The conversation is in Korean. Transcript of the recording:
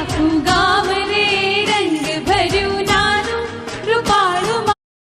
아프건